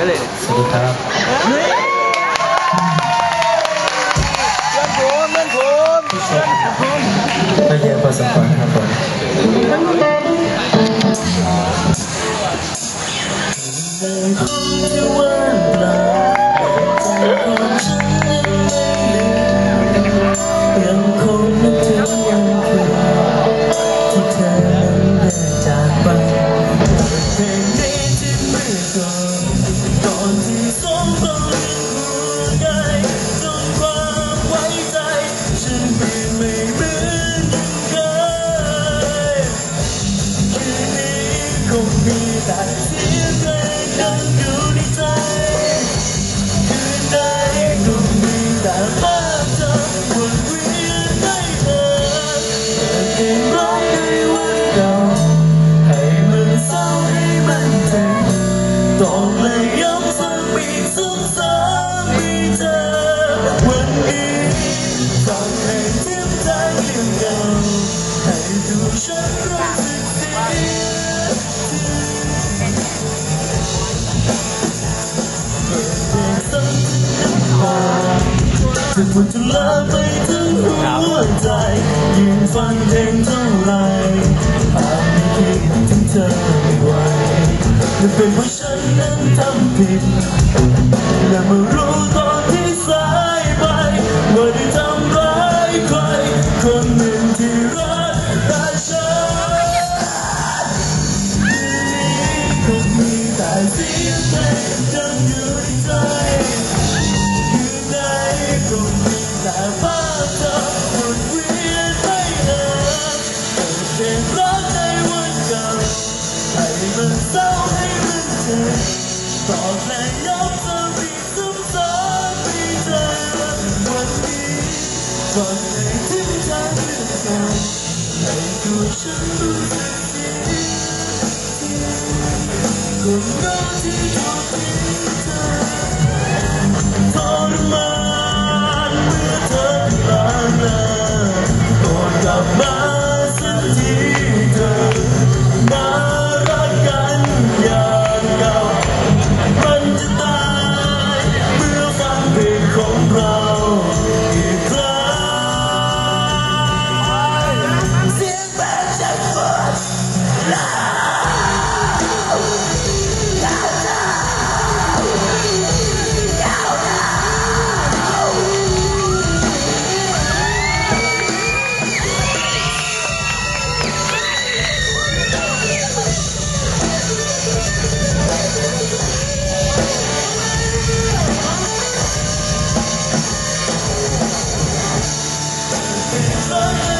สวัสดีครับเพื่อนผมเพื่อนผมเพื่อนผมก็เยอะพอสมควรครับผมยั คงมีแต่เสียงเพลงดังอยู่ในใจคืนใดคงมีแต่ภาพเธอวนเวียนในเธอเปิดเพลงร้องในวันเก่าให้มันเศร้าให้มันเจ็บต้องเลยย้ำซ้ำอีกซ้ำๆมีเธอวันนี้ฟังเพลงทิมทางเรื่องเก่าให้ดูฉันรู้สึกเสีย จะพูดจะลาไปถึงหัวใจยิ่งฟังเพลงเท่าไรอาจไม่คิดถึงเธอไม่ไหวและเป็นเพราะฉันนั้นทำผิดและมารู้ตอนที่สายไปว่าได้ทำร้ายใครคนหนึ่งที่รักแต่ฉันคงมีแต่เสียงเพลงดังอยู่ในใจาให้มันเจ็บตอบแรงย้ำซ้ำอีกซ้ำๆมีเธอวันนี้ฟังในทิศทางเรื่องเก่าให้ตัวฉันรู้สึกเสียคนเดิมที่ถูกทิ้เธอ Bye.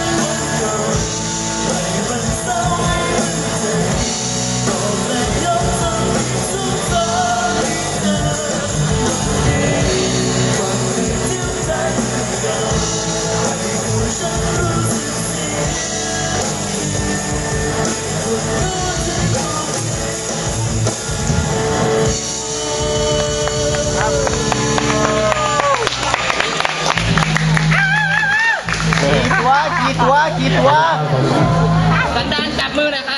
กี่ตัวกี่ตัวสันดานจับมือนะคะ